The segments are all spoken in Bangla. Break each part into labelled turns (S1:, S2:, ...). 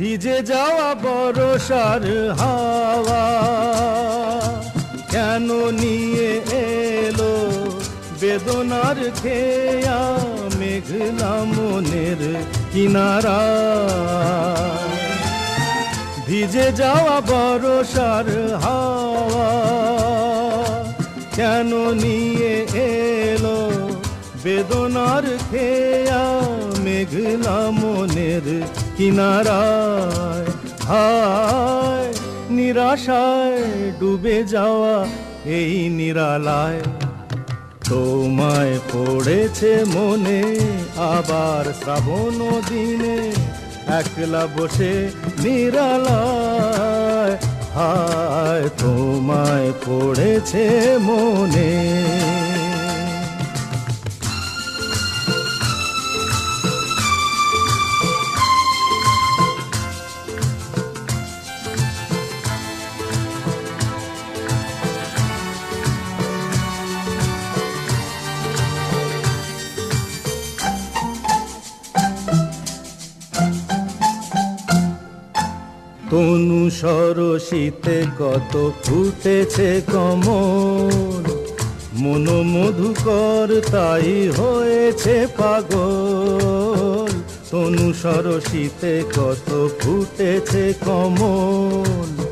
S1: ভিজে যাওয়া বরসার হাওয়া। কেন নিয়ে এলো বেদনার খেয়া মেঘলা মনের কিনারা? ভিজে যাওয়া বরসার হাওয়া। কেন নিয়ে বেদনার খেয়া, মেঘলা মনের কিনারায়। হায়, নিরাশায় ডুবে যাওয়া এই নিরালায়। তোমায় পড়েছে মনে আবার শ্রাবণ দিনে একলা বসে নিরালায়। হায়, তোমায় পড়েছে মনে তনু সরসিতে কত ফুটেছে কমল। মন মধুকর তাই হয়েছে পাগল। তনু সরসিতে কত ফুটেছে কমল।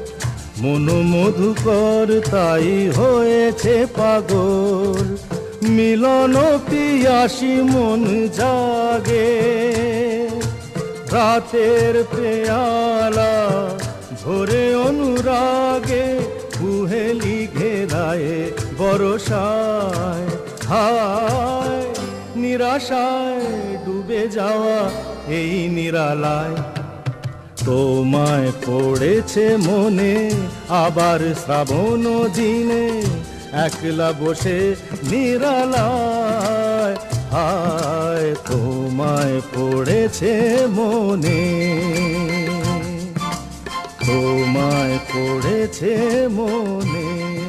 S1: মন মধুকর তাই হয়েছে পাগল। মিলন পিয়াসী মন জাগে। রাতের পেয়ালা ভোরে অনুরাগে কুহেলি ঘেরায় বরসায়। হায়, নিরাশায় ডুবে যাওয়া এই নিরালায়। তোমায় পড়েছে মনে, আবার শ্রাবণ দিনে একলা বসে নিরালায়। হায়, তোমায় পড়েছে মনে। তোমায় পড়েছে মনে।